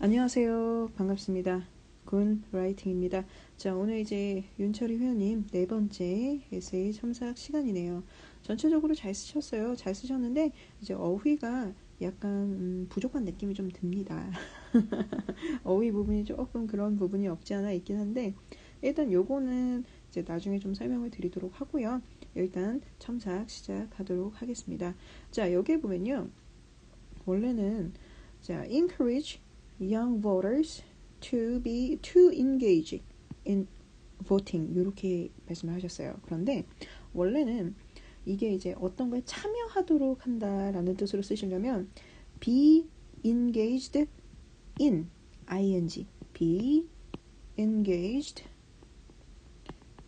안녕하세요. 반갑습니다. 군 라이팅입니다. 자, 오늘 이제 윤철이 회원님 네 번째 에세이 첨삭 시간이네요. 전체적으로 잘 쓰셨어요. 잘 쓰셨는데 이제 어휘가 약간 음, 부족한 느낌이 좀 듭니다. 어휘 부분이 조금 그런 부분이 없지 않아 있긴 한데 일단 요거는 이제 나중에 좀 설명을 드리도록 하고요. 일단 첨삭 시작하도록 하겠습니다. 자, 여기에 보면요. 원래는 자, encourage young voters to be to engage in voting 이렇게 말씀을 하셨어요. 그런데 원래는 이게 이제 어떤 거에 참여하도록 한다라는 뜻으로 쓰시려면 be engaged in ing be engaged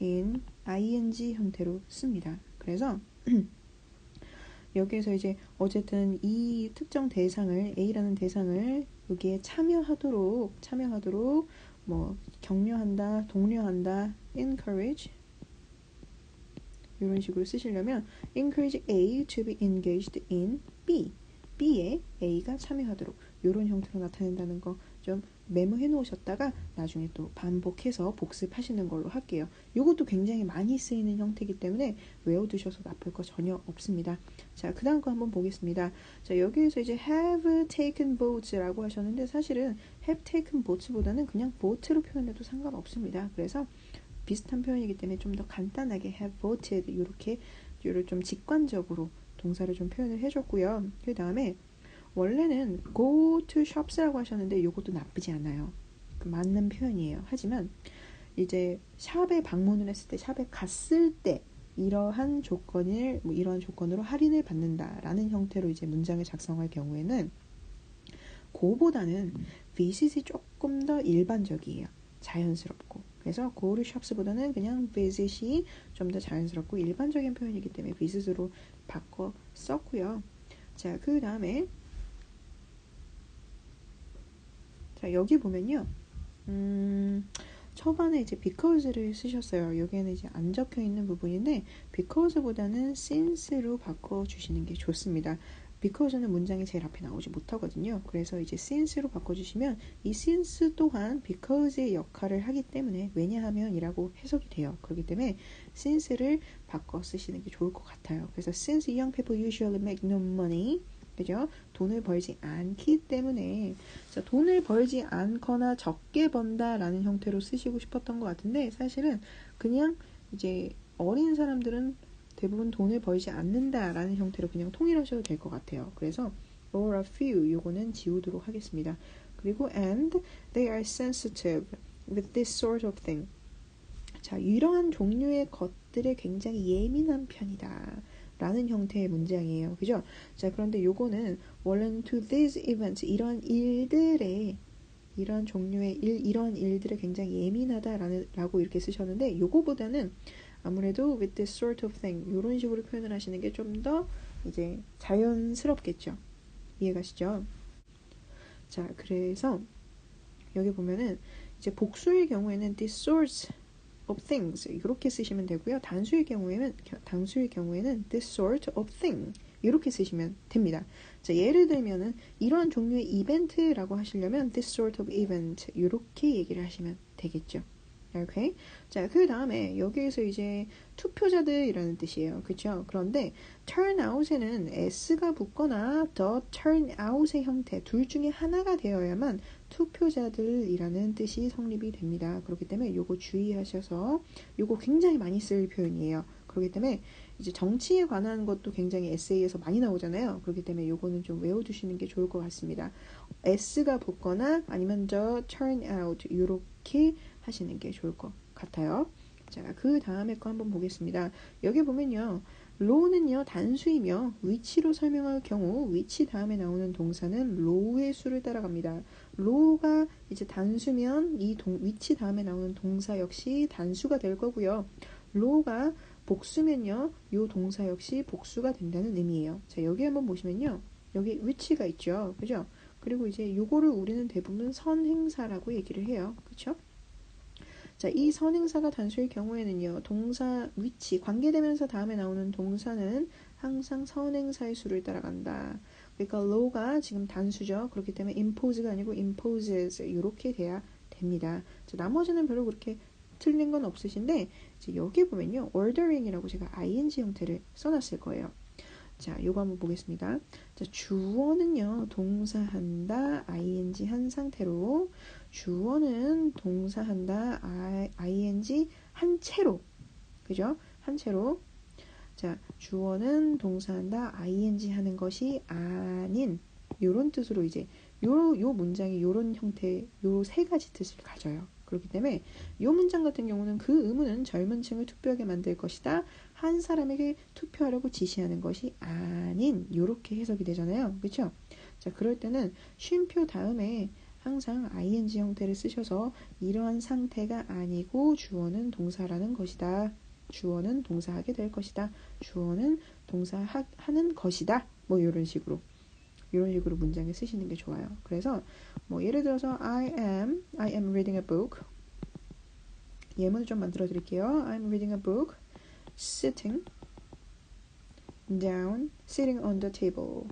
in ing 형태로 씁니다. 그래서 여기에서 이제 어쨌든 이 특정 대상을 A라는 대상을 여기에 참여하도록 참여하도록 뭐 격려한다, 독려한다, encourage 이런 식으로 쓰시려면 encourage A to be engaged in B. B에 A가 참여하도록 이런 형태로 나타낸다는 거 좀 메모해 놓으셨다가 나중에 또 반복해서 복습하시는 걸로 할게요. 이것도 굉장히 많이 쓰이는 형태이기 때문에 외워두셔서 나쁠 거 전혀 없습니다. 자, 그 다음 거 한번 보겠습니다. 자, 여기에서 이제 have taken boats라고 하셨는데 사실은 have taken boats보다는 그냥 boat로 표현해도 상관없습니다. 그래서 비슷한 표현이기 때문에 좀 더 간단하게 have voted 이렇게 좀 직관적으로 동사를 좀 표현을 해줬고요. 그 다음에 원래는 go to shops라고 하셨는데 이것도 나쁘지 않아요. 그 맞는 표현이에요. 하지만 이제 샵에 방문을 했을 때 샵에 갔을 때 이러한 조건을 뭐 이러한 조건으로 할인을 받는다라는 형태로 이제 문장을 작성할 경우에는 고보다는 visit이 조금 더 일반적이에요. 자연스럽고. 그래서 go to shops보다는 그냥 visit이 좀 더 자연스럽고 일반적인 표현이기 때문에 visit으로 바꿔 썼고요. 자, 그 다음에 자, 여기 보면요. 음, 초반에 이제 because를 쓰셨어요. 여기에는 이제 안 적혀 있는 부분인데 because보다는 since로 바꿔 주시는 게 좋습니다. because는 문장이 제일 앞에 나오지 못하거든요. 그래서 이제 since로 바꿔 주시면 이 since 또한 because의 역할을 하기 때문에 왜냐하면이라고 해석이 돼요. 그렇기 때문에 since를 바꿔 쓰시는 게 좋을 것 같아요. 그래서 since young people usually make no money 그죠? 돈을 벌지 않기 때문에 자, 돈을 벌지 않거나 적게 번다라는 형태로 쓰시고 싶었던 것 같은데 사실은 그냥 이제 어린 사람들은 대부분 돈을 벌지 않는다라는 형태로 그냥 통일하셔도 될 것 같아요. 그래서 or a few 요거는 지우도록 하겠습니다. 그리고 and they are sensitive with this sort of thing. 자, 이러한 종류의 것들에 굉장히 예민한 편이다. 라는 형태의 문장이에요. 그죠? 자, 그런데 요거는 원래는 to these events 이런 일들에 이런 종류의 일, 이런 일들에 굉장히 예민하다라는 라고 이렇게 쓰셨는데 요거보다는 아무래도 with this sort of thing 이런 식으로 표현을 하시는 게 좀 더 이제 자연스럽겠죠. 이해가시죠? 자, 그래서 여기 보면은 이제 복수의 경우에는 this sorts of things 이렇게 쓰시면 되고요. 단수의 경우에는 단수의 경우에는 this sort of thing 이렇게 쓰시면 됩니다. 자, 예를 들면은 이런 종류의 이벤트라고 하시려면 this sort of event 이렇게 얘기를 하시면 되겠죠. 오케이. 자, 그 다음에 여기에서 이제 투표자들이라는 뜻이에요. 그쵸? 그런데 turnout에는 s가 붙거나 the turnout의 형태 둘 중에 하나가 되어야만 투표자들이라는 뜻이 성립이 됩니다. 그렇기 때문에 요거 주의하셔서 요거 굉장히 많이 쓸 표현이에요. 그렇기 때문에 이제 정치에 관한 것도 굉장히 에세이에서 많이 나오잖아요. 그렇기 때문에 요거는 좀 외워두시는 게 좋을 것 같습니다. s가 붙거나 아니면 the turnout 이렇게 하시는 게 좋을 것 같아요. 자, 그 다음에 거 한번 보겠습니다. 여기 보면요. 로우는요 단수이며 위치로 설명할 경우 위치 다음에 나오는 동사는 로우의 수를 따라갑니다. 로우가 이제 단수면 이 동, 위치 다음에 나오는 동사 역시 단수가 될 거고요. 로우가 복수면요 이 동사 역시 복수가 된다는 의미예요. 자 여기 한번 보시면요 여기 위치가 있죠, 그죠? 그리고 이제 요거를 우리는 대부분 선행사라고 얘기를 해요, 그렇죠? 자, 이 선행사가 단수일 경우에는요, 동사 위치, 관계대명사 다음에 나오는 동사는 항상 선행사의 수를 따라간다. 그러니까 law가 지금 단수죠. 그렇기 때문에 impose가 아니고 imposes 이렇게 돼야 됩니다. 자, 나머지는 별로 그렇게 틀린 건 없으신데 여기 보면요. ordering이라고 제가 ing 형태를 써놨을 거예요. 자, 요거 한번 보겠습니다. 자, 주어는요, 동사한다, ing 한 상태로, 주어는 동사한다, ing 한 채로, 그죠? 한 채로. 자, 주어는 동사한다, ing 하는 것이 아닌, 요런 뜻으로 이제, 요, 요 문장이 요런 형태, 요 세 가지 뜻을 가져요. 그렇기 때문에 이 문장 같은 경우는 그 의무는 젊은 층을 투표하게 만들 것이다. 한 사람에게 투표하라고 지시하는 것이 아닌 이렇게 해석이 되잖아요. 그렇죠? 자, 그럴 때는 쉼표 다음에 항상 ing 형태를 쓰셔서 이러한 상태가 아니고 주어는 동사라는 것이다. 주어는 동사하게 될 것이다. 주어는 동사하는 것이다. 뭐 이런 식으로 이런 식으로 문장을 쓰시는 게 좋아요. 그래서 뭐 예를 들어서 I am I am reading a book. 예문을 좀 만들어 드릴게요. I'm reading a book. Sitting down, sitting on the table.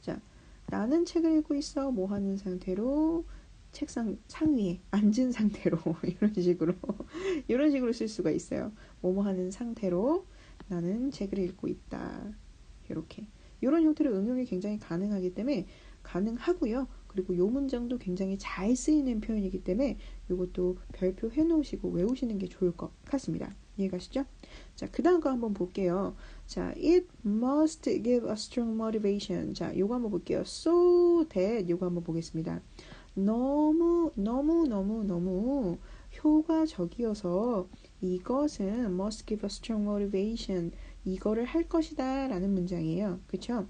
자, 나는 책을 읽고 있어. 뭐 하는 상태로 책상 상위에 앉은 상태로 이런 식으로 이런 식으로 쓸 수가 있어요. 뭐뭐 하는 상태로 나는 책을 읽고 있다. 이렇게 이런 형태로 응용이 굉장히 가능하기 때문에 가능하고요. 그리고 이 문장도 굉장히 잘 쓰이는 표현이기 때문에 이것도 별표 해놓으시고 외우시는 게 좋을 것 같습니다. 이해가시죠? 자, 그 다음 거 한번 볼게요. 자, it must give a strong motivation. 자, 요거 한번 볼게요. so that 요거 한번 보겠습니다. 너무, 너무, 너무, 너무 효과적이어서 이것은 must give a strong motivation. 이거를 할 것이다 라는 문장이에요. 그쵸?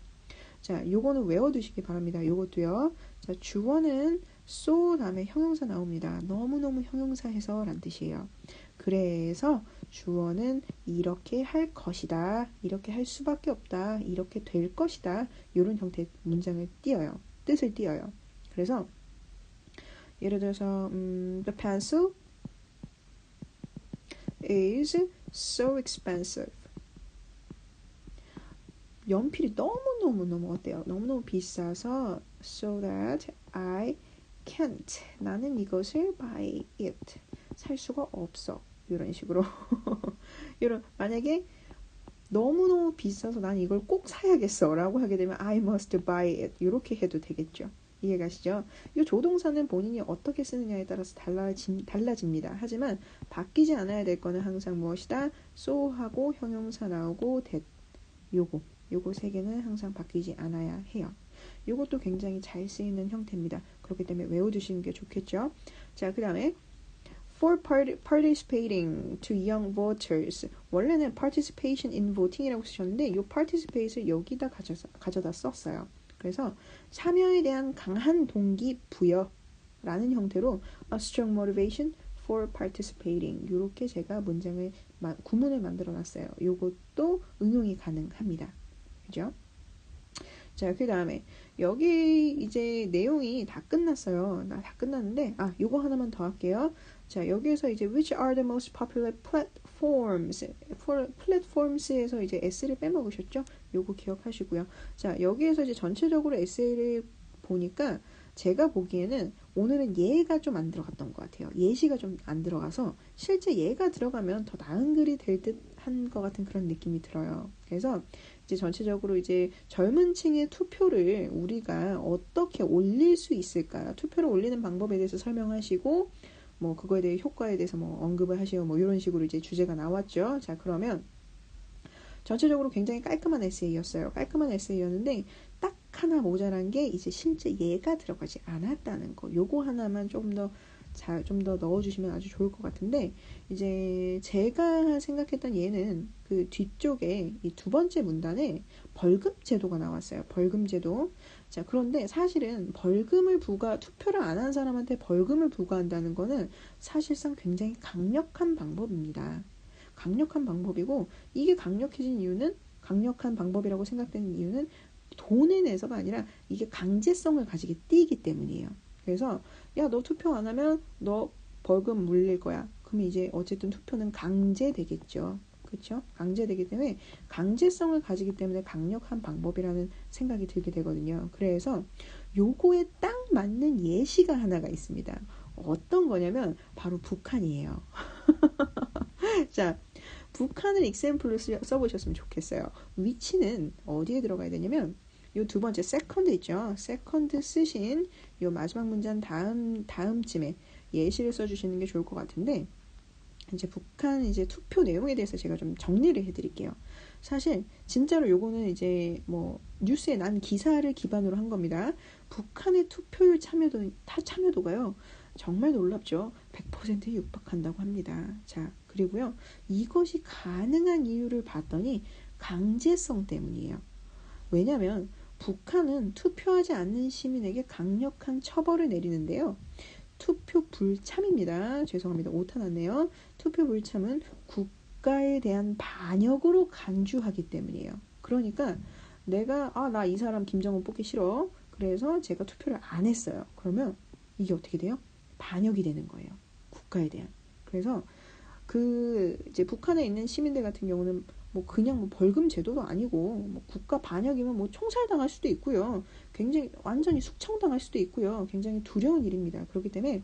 자, 요거는 외워두시기 바랍니다. 요것도요. 자, 주어는 so 다음에 형용사 나옵니다. 너무너무 형용사해서 란 뜻이에요. 그래서 주어는 이렇게 할 것이다. 이렇게 할 수밖에 없다. 이렇게 될 것이다. 이런 형태의 문장을 띄어요. 뜻을 띄어요. 그래서 예를 들어서 음, the pencil is so expensive. 연필이 너무너무너무 어때요? 너무너무 비싸서 so that I can't 나는 이것을 buy it 살 수가 없어 이런 식으로 이런 만약에 너무너무 비싸서 난 이걸 꼭 사야겠어 라고 하게 되면 I must buy it 이렇게 해도 되겠죠 이해가시죠? 이 조동사는 본인이 어떻게 쓰느냐에 따라서 달라지, 달라집니다. 하지만 바뀌지 않아야 될 거는 항상 무엇이다? so하고 형용사 나오고 that 요거 요거 세 개는 항상 바뀌지 않아야 해요. 요것도 굉장히 잘 쓰이는 형태입니다. 그렇기 때문에 외워두시는 게 좋겠죠. 자, 그 다음에 for participating to young voters 원래는 participation in voting이라고 쓰셨는데 이 participate을 여기다 가져다 썼어요. 그래서 참여에 대한 강한 동기 부여라는 형태로 a strong motivation for participating 이렇게 제가 문장을 구문을 만들어 놨어요. 이것도 응용이 가능합니다. 그죠? 자, 그 다음에 여기 이제 내용이 다 끝났어요. 나 다 끝났는데 아, 요거 하나만 더 할게요. 자, 여기에서 이제 which are the most popular platforms? 플랫폼스에서 이제 s를 빼먹으셨죠? 요거 기억하시고요. 자, 여기에서 이제 전체적으로 s를 보니까 제가 보기에는 오늘은 얘가 좀 안 들어갔던 것 같아요. 예시가 좀 안 들어가서 실제 얘가 들어가면 더 나은 글이 될 듯 한 것 같은 그런 느낌이 들어요. 그래서 이제 전체적으로 이제 젊은 층의 투표를 우리가 어떻게 올릴 수 있을까? 투표를 올리는 방법에 대해서 설명하시고 뭐 그거에 대해 효과에 대해서 뭐 언급을 하시고 뭐 이런 식으로 이제 주제가 나왔죠. 자, 그러면 전체적으로 굉장히 깔끔한 에세이였어요. 깔끔한 에세이였는데 딱 하나 모자란 게 이제 실제 얘가 들어가지 않았다는 거. 요거 하나만 조금 더 잘 좀 더 넣어주시면 아주 좋을 것 같은데 이제 제가 생각했던 얘는 그 뒤쪽에 이 두 번째 문단에 벌금 제도가 나왔어요. 벌금 제도. 자, 그런데 사실은 벌금을 부과, 투표를 안 한 사람한테 벌금을 부과한다는 거는 사실상 굉장히 강력한 방법입니다. 강력한 방법이고, 이게 강력해진 이유는, 강력한 방법이라고 생각되는 이유는 돈에 내서가 아니라 이게 강제성을 가지게 띄기 때문이에요. 그래서, 야, 너 투표 안 하면 너 벌금 물릴 거야. 그럼 이제 어쨌든 투표는 강제되겠죠. 그렇죠? 강제되기 때문에 강제성을 가지기 때문에 강력한 방법이라는 생각이 들게 되거든요. 그래서 요거에 딱 맞는 예시가 하나가 있습니다. 어떤 거냐면 바로 북한이에요. 자, 북한을 익샘플로 써보셨으면 좋겠어요. 위치는 어디에 들어가야 되냐면 요 두 번째 세컨드 있죠. 세컨드 쓰신 요 마지막 문장 다음 다음쯤에 예시를 써주시는 게 좋을 것 같은데 이제 북한 이제 투표 내용에 대해서 제가 좀 정리를 해드릴게요. 사실 진짜로 요거는 이제 뭐 뉴스에 난 기사를 기반으로 한 겁니다. 북한의 투표율 참여도 타 참여도가요 정말 놀랍죠. 100%에 육박한다고 합니다. 자 그리고요 이것이 가능한 이유를 봤더니 강제성 때문이에요. 왜냐하면 북한은 투표하지 않는 시민에게 강력한 처벌을 내리는데요. 투표 불참입니다. 죄송합니다. 오타 났네요. 투표 불참은 국가에 대한 반역으로 간주하기 때문이에요. 그러니까 내가 아 나 이 사람 김정은 뽑기 싫어. 그래서 제가 투표를 안 했어요. 그러면 이게 어떻게 돼요? 반역이 되는 거예요. 국가에 대한. 그래서 그 이제 북한에 있는 시민들 같은 경우는 뭐 그냥 뭐 벌금 제도도 아니고 뭐 국가 반역이면 뭐 총살당할 수도 있고요. 굉장히 완전히 숙청당할 수도 있고요. 굉장히 두려운 일입니다. 그렇기 때문에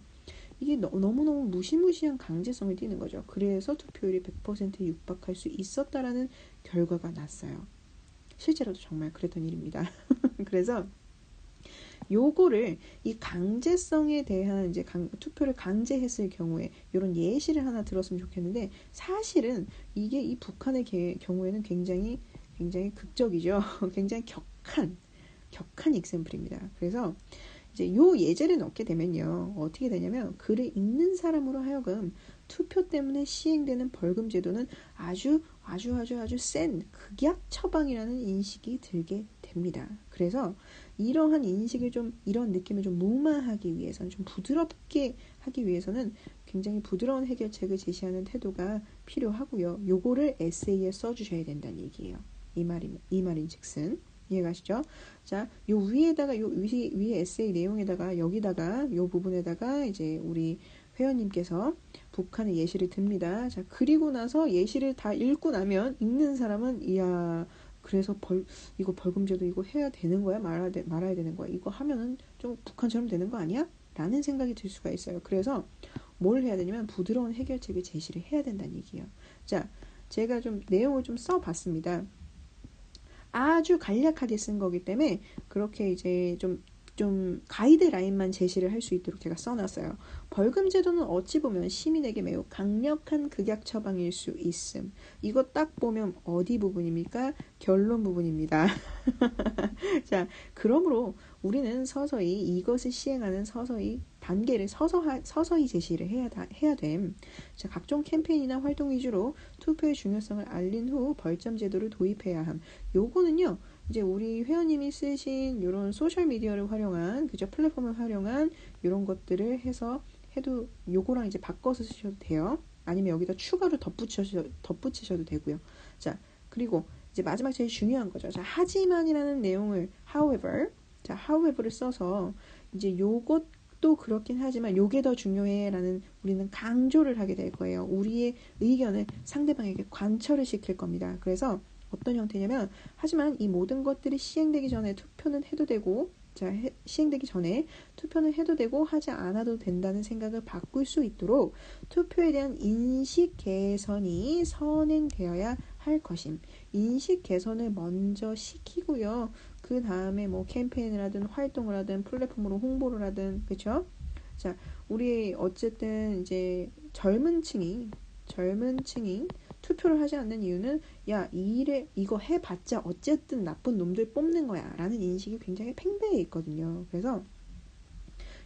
이게 너무너무 무시무시한 강제성을 띠는 거죠. 그래서 투표율이 100%에 육박할 수 있었다라는 결과가 났어요. 실제로도 정말 그랬던 일입니다. 그래서 요거를 이 강제성에 대한 이제 강, 투표를 강제했을 경우에 이런 예시를 하나 들었으면 좋겠는데 사실은 이게 이 북한의 게, 경우에는 굉장히 굉장히 극적이죠. 굉장히 격한 격한 익샘플입니다. 그래서 이제 요 예제를 넣게 되면요 어떻게 되냐면 글을 읽는 사람으로 하여금 투표 때문에 시행되는 벌금 제도는 아주 아주 아주 아주 센 극약 처방이라는 인식이 들게 됩니다. 그래서 이러한 인식을 좀 이런 느낌을 좀 무마하기 위해서는 좀 부드럽게 하기 위해서는 굉장히 부드러운 해결책을 제시하는 태도가 필요하고요. 요거를 에세이에 써주셔야 된다는 얘기예요. 이 말이 이 말인즉슨 이해가시죠? 자, 요 위에다가 요 위, 위에 에세이 내용에다가 여기다가 요 부분에다가 이제 우리 회원님께서 북한의 예시를 듭니다. 자, 그리고 나서 예시를 다 읽고 나면 읽는 사람은 이야 그래서 벌 이거 벌금제도 이거 해야 되는 거야 말아야, 되, 말아야 되는 거야 이거 하면은 좀 북한처럼 되는 거 아니야? 라는 생각이 들 수가 있어요. 그래서 뭘 해야 되냐면 부드러운 해결책을 제시를 해야 된다는 얘기예요. 자, 제가 좀 내용을 좀 써봤습니다. 아주 간략하게 쓴 거기 때문에 그렇게 이제 좀 좀 가이드라인만 제시를 할 수 있도록 제가 써놨어요. 벌금 제도는 어찌 보면 시민에게 매우 강력한 극약 처방일 수 있음. 이거 딱 보면 어디 부분입니까? 결론 부분입니다. 자, 그러므로 우리는 서서히 이것을 시행하는 서서히 단계를 서서하, 서서히 제시를 해야, 다, 해야 됨. 자, 각종 캠페인이나 활동 위주로 투표의 중요성을 알린 후 벌점 제도를 도입해야 함. 요거는요, 이제 우리 회원님이 쓰신 이런 소셜 미디어를 활용한 그죠 플랫폼을 활용한 이런 것들을 해서 해도 요거랑 이제 바꿔서 쓰셔도 돼요. 아니면 여기다 추가로 덧붙여 덧붙이셔도 되고요. 자 그리고 이제 마지막 제일 중요한 거죠. 자 하지만이라는 내용을 however 자 however를 써서 이제 요것도 그렇긴 하지만 요게 더 중요해라는 우리는 강조를 하게 될 거예요. 우리의 의견을 상대방에게 관철을 시킬 겁니다. 그래서 어떤 형태냐면 하지만 이 모든 것들이 시행되기 전에 투표는 해도 되고 자 해, 시행되기 전에 투표는 해도 되고 하지 않아도 된다는 생각을 바꿀 수 있도록 투표에 대한 인식 개선이 선행되어야 할 것임. 인식 개선을 먼저 시키고요. 그 다음에 뭐 캠페인을 하든 활동을 하든 플랫폼으로 홍보를 하든 그쵸? 자 우리 어쨌든 이제 젊은 층이 젊은 층이 투표를 하지 않는 이유는 야, 이 일에 이거 해 봤자 어쨌든 나쁜 놈들 뽑는 거야 라는 인식이 굉장히 팽배해 있거든요. 그래서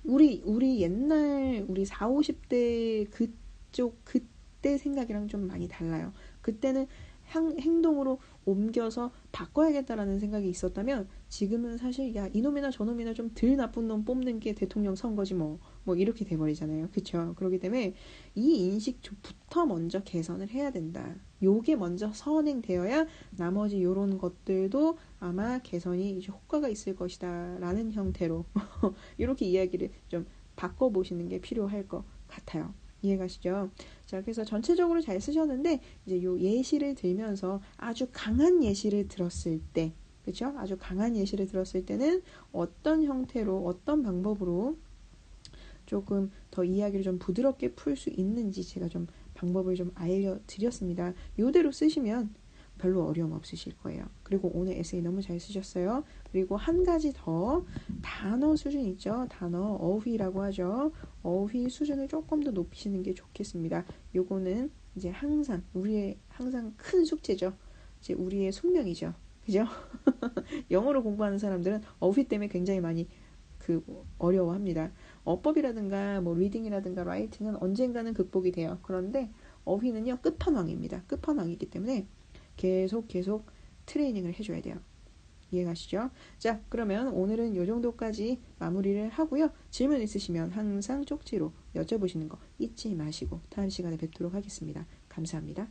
우리 우리 옛날 우리 4, 50대 그쪽 그때 생각이랑 좀 많이 달라요. 그때는 행동으로 옮겨서 바꿔야겠다라는 생각이 있었다면 지금은 사실 야 이놈이나 저놈이나 좀 덜 나쁜 놈 뽑는 게 대통령 선거지 뭐 뭐 이렇게 돼버리잖아요. 그쵸? 그렇기 때문에 이 인식부터 먼저 개선을 해야 된다. 요게 먼저 선행되어야 나머지 요런 것들도 아마 개선이 이제 효과가 있을 것이다. 라는 형태로 이렇게 이야기를 좀 바꿔보시는 게 필요할 것 같아요. 이해가시죠? 자, 그래서 전체적으로 잘 쓰셨는데 이제 요 예시를 들면서 아주 강한 예시를 들었을 때, 그렇죠? 아주 강한 예시를 들었을 때는 어떤 형태로, 어떤 방법으로 조금 더 이야기를 좀 부드럽게 풀 수 있는지 제가 좀 방법을 좀 알려드렸습니다. 요대로 쓰시면 별로 어려움 없으실 거예요. 그리고 오늘 에세이 너무 잘 쓰셨어요. 그리고 한 가지 더 단어 수준 있죠. 단어 어휘라고 하죠. 어휘 수준을 조금 더 높이시는 게 좋겠습니다. 요거는 이제 항상 우리의 항상 큰 숙제죠. 이제 우리의 숙명이죠. 그죠? 영어로 공부하는 사람들은 어휘 때문에 굉장히 많이 그 어려워합니다. 어법이라든가 뭐 리딩이라든가 라이팅은 언젠가는 극복이 돼요. 그런데 어휘는요 끝판왕입니다. 끝판왕이기 때문에 계속 계속 트레이닝을 해줘야 돼요. 이해가시죠? 자, 그러면 오늘은 이 정도까지 마무리를 하고요. 질문 있으시면 항상 쪽지로 여쭤보시는 거 잊지 마시고 다음 시간에 뵙도록 하겠습니다. 감사합니다.